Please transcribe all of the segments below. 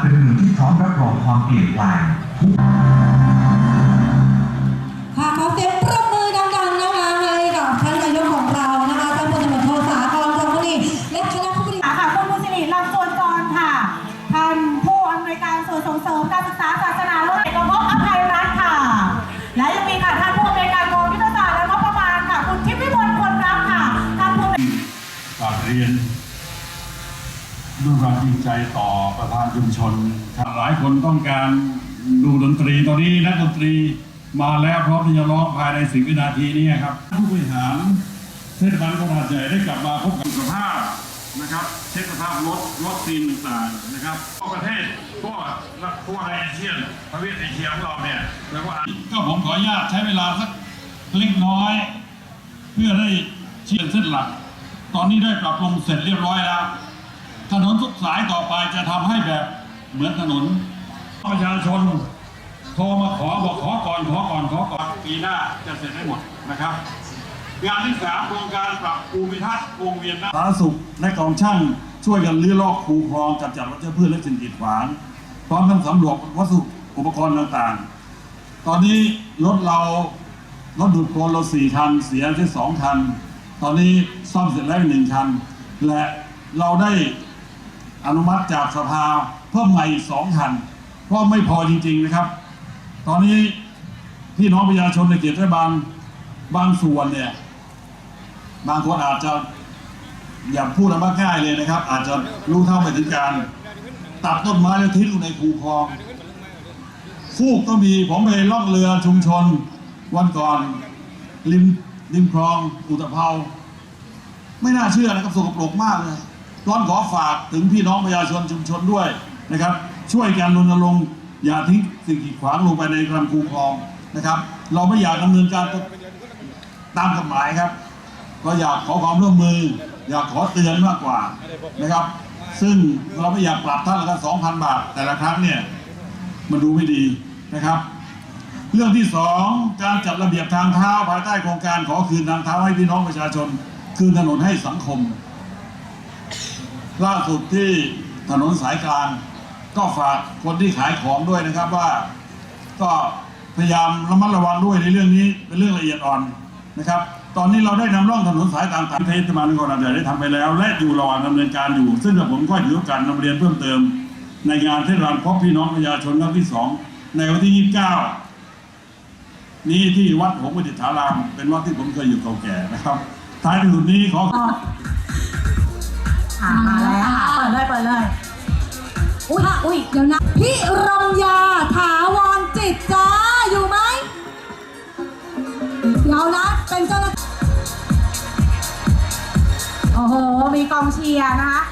เป็นเมืองที่พร้อมรับรองความเปลี่ยนแปลงค่ะขอเสียงปรบมือดังๆนะคะให้กับท่านนายกของเรานะคะท่านพลตำรวจโทสาครจงมุนีและคณะผู้บริหารค่ะคุณบุญสิริลำจวนกรค่ะท่านผู้อำนวยการส่วนส่งเสริมการศึกษาศาสนาและเอกภพอภัยรัฐค่ะ และยังมีค่ะท่านผู้อำนวยการกองยุทธศาสตร์และงบประมาณค่ะคุณทิพย์วิมลคนรักค่ะท่านผู้เรียน ความจริงใจต่อประธานชุมชนหลายคนต้องการดูดนตรีตอนนี้นักดนตรีมาแล้วพร้อมที่จะร้องภายในสิบวินาทีนี้ครับ ผู้บริหารเทศบาลนครหาดใหญ่ได้กลับมาพบกับสภาพนะครับเช็คสภาพรถรถซีนต่างๆนะครับทั่วประเทศทั่วทั่วในเอเชียประเทศเอเชียของเราเนี่ยแล้วก็ก็ผมขออนุญาตใช้เวลาสักเล็กน้อย เพื่อได้เชื่อมเส้นหลัก ตอนนี้ได้ปรับปรุงเสร็จเรียบร้อยแล้ว ถนนทุกสายต่อไปจะทำให้แบบเหมือนถนน ประชาชนโทรมาขอบอกขอก่อนขอก่อนขอก่อนปีหน้าจะเสร็จให้หมดนะครับ งานที่สามโครงการปรับภูมิทัศน์วงเวียนสาธารณสุขและกองช่างช่วยกันลื้อลอกคูคลองกำจัดวัชพืชและสิ่งกีดขวางพร้อมทั้งสำรวจวัสดุอุปกรณ์ต่างๆ ตอนนี้รถเรารถดูดโคลนเราสี่คัน เสียแค่สองคัน ตอนนี้ซ่อมเสร็จแล้วหนึ่งคัน และเราได้ อนุมัติจากสภาเพิ่มใหม่สองคันเพราะไม่พอจริงๆนะครับ ตอนนี้พี่น้องประชาชนในเขตเทศบาลบางส่วนเนี่ย บางคนอาจจะอย่าพูดอะไรมากง่ายเลยนะครับ อาจจะรู้เท่าไม่ถึงการ ตัดต้นไม้แล้วทิ้งลงในคูคลองฟูกก็มีผมไปล่องเรือชุมชน วันก่อนริมริมคลองอุตภเปาไม่น่าเชื่อนะครับสกปรกมากเลย ร้อนขอฝากถึงพี่น้องประชาชนชุมชนด้วยนะครับ ช่วยกันรณรงค์อย่าทิ้งสิ่งกีดขวางลงไปในลำคูคลองนะครับ เราไม่อยากดำเนินการตามกฎหมายครับ ก็อยากขอความร่วมมือ อยากขอเตือนมากกว่านะครับ ซึ่งเราไม่อยากปรับท่านละกันสองพันบาท แต่ละครั้งเนี่ยมันดูไม่ดีนะครับ เรื่องที่สองการจัดระเบียบทางเท้าภายใต้โครงการขอคืนทางเท้าให้พี่น้องประชาชน คืนถนนให้สังคม ล่าสุดที่ถนนสายกลางก็ฝากคนที่ขายของด้วยนะครับว่า ก็พยายามระมัดระวังด้วยในเรื่องนี้เป็นเรื่องละเอียดอ่อนนะครับ ตอนนี้เราได้นำร่องถนนสายต่างๆเทศบาลนครหาดใหญ่ได้ทำไปแล้ว และอยู่ระหว่างดำเนินการอยู่ ซึ่งผมก็ถือโอกาสนำเรียนเพิ่มเติม ในงานเทศบาลพบพี่น้องประชาชนครั้งที่สองในวันที่ 29 นี้ที่วัดหงส์ประดิษฐาราม เป็นวัดที่ผมเคยอยู่เก่าแก่นะครับ ท้ายที่สุดนี้ขออ่ามาแล้วค่ะ เลยอุ้ยอุ้ยเดี๋ยวนะ พี่รำยาถาวรจิตจ้าอยู่ไหมเดี๋ยวนะ เป็นเจ้าหน้าที่โอ้โห มีกองเชียร์นะคะ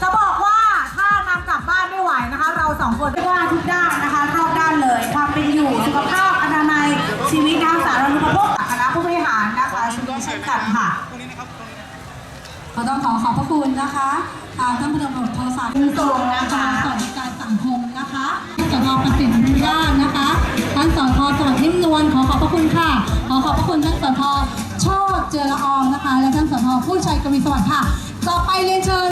จะบอกว่าถ้านำกลับบ้านไม่ไหวนะคะ เราสองคนเรียกว่าทุกด้านนะคะรอบด้านเลย ความเป็นอยู่สุขภาพอนามัยชีวิตน้ำสาธารณูปโภคคณะผู้บริหารนะคะชุมชนเช่นกันค่ะ ก็ต้องขอขอบพระคุณนะคะทางท่านพลตำรวจโทสาครส่งนะคะสวัสดิการสังคมนะคะท่านสทประสิทธิ์บุญญาณนะคะท่านสทจังหวัดนิ่มนวลขอขอบพระคุณค่ะ ขอขอบพระคุณท่านสทโชติเจริญออมนะคะ และท่านสทผู้ชัยกวีสวัสดิ์ค่ะ ต่อไปเรียนเชิญ